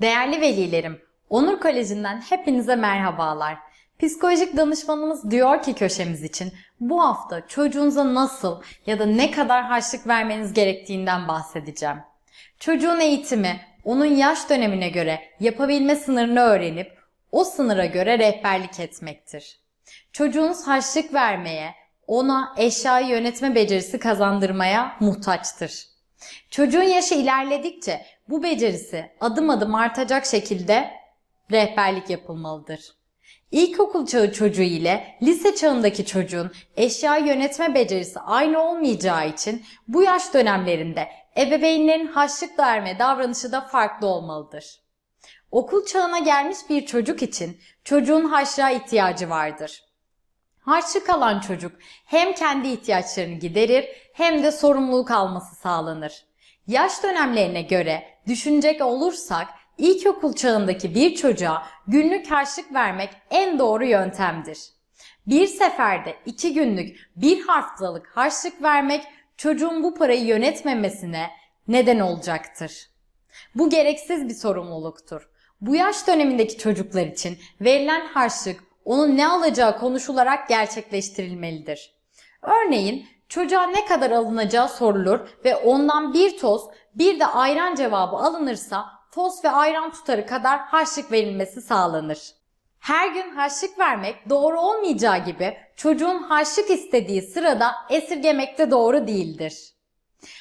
Değerli velilerim, Onur Koleji'nden hepinize merhabalar. Psikolojik danışmanımız diyor ki köşemiz için bu hafta çocuğunuza nasıl ya da ne kadar harçlık vermeniz gerektiğinden bahsedeceğim. Çocuğun eğitimi onun yaş dönemine göre yapabilme sınırını öğrenip o sınıra göre rehberlik etmektir. Çocuğunuz harçlık vermeye, ona eşyayı yönetme becerisi kazandırmaya muhtaçtır. Çocuğun yaşı ilerledikçe bu becerisi adım adım artacak şekilde rehberlik yapılmalıdır. İlkokul çağı çocuğu ile lise çağındaki çocuğun eşya yönetme becerisi aynı olmayacağı için bu yaş dönemlerinde ebeveynlerin harçlık verme davranışı da farklı olmalıdır. Okul çağına gelmiş bir çocuk için çocuğun harçlığa ihtiyacı vardır. Harçlık alan çocuk hem kendi ihtiyaçlarını giderir hem de sorumluluk alması sağlanır. Yaş dönemlerine göre düşünecek olursak ilkokul çağındaki bir çocuğa günlük harçlık vermek en doğru yöntemdir. Bir seferde iki günlük bir haftalık harçlık vermek çocuğun bu parayı yönetmemesine neden olacaktır. Bu gereksiz bir sorumluluktur. Bu yaş dönemindeki çocuklar için verilen harçlık onun ne alacağı konuşularak gerçekleştirilmelidir. Örneğin çocuğa ne kadar alınacağı sorulur ve ondan bir toz bir de ayran cevabı alınırsa toz ve ayran tutarı kadar harçlık verilmesi sağlanır. Her gün harçlık vermek doğru olmayacağı gibi çocuğun harçlık istediği sırada esirgemek de doğru değildir.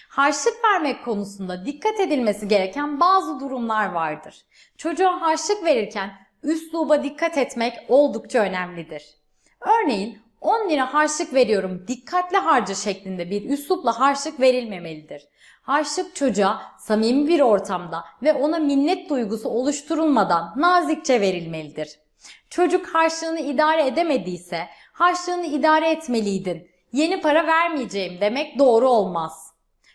Harçlık vermek konusunda dikkat edilmesi gereken bazı durumlar vardır. Çocuğa harçlık verirken üsluba dikkat etmek oldukça önemlidir. Örneğin 10 lira harçlık veriyorum dikkatli harca şeklinde bir üslupla harçlık verilmemelidir. Harçlık çocuğa samimi bir ortamda ve ona minnet duygusu oluşturulmadan nazikçe verilmelidir. Çocuk harçlığını idare edemediyse harçlığını idare etmeliydin. Yeni para vermeyeceğim demek doğru olmaz.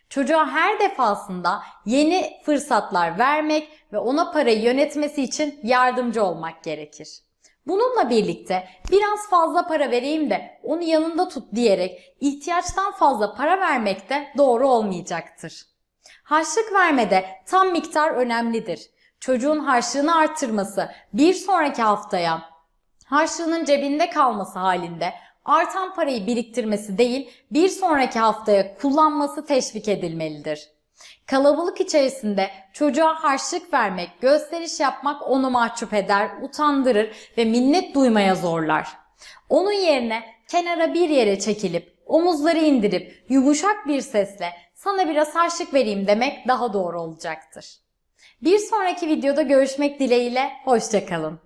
Çocuğa her defasında yeni fırsatlar vermek ve ona parayı yönetmesi için yardımcı olmak gerekir. Bununla birlikte biraz fazla para vereyim de onu yanında tut diyerek ihtiyaçtan fazla para vermek de doğru olmayacaktır. Harçlık vermede tam miktar önemlidir. Çocuğun harçlığını artırması bir sonraki haftaya harçlığının cebinde kalması halinde artan parayı biriktirmesi değil bir sonraki haftaya kullanması teşvik edilmelidir. Kalabalık içerisinde çocuğa harçlık vermek, gösteriş yapmak onu mahcup eder, utandırır ve minnet duymaya zorlar. Onun yerine kenara bir yere çekilip, omuzları indirip, yumuşak bir sesle sana biraz harçlık vereyim demek daha doğru olacaktır. Bir sonraki videoda görüşmek dileğiyle, hoşçakalın.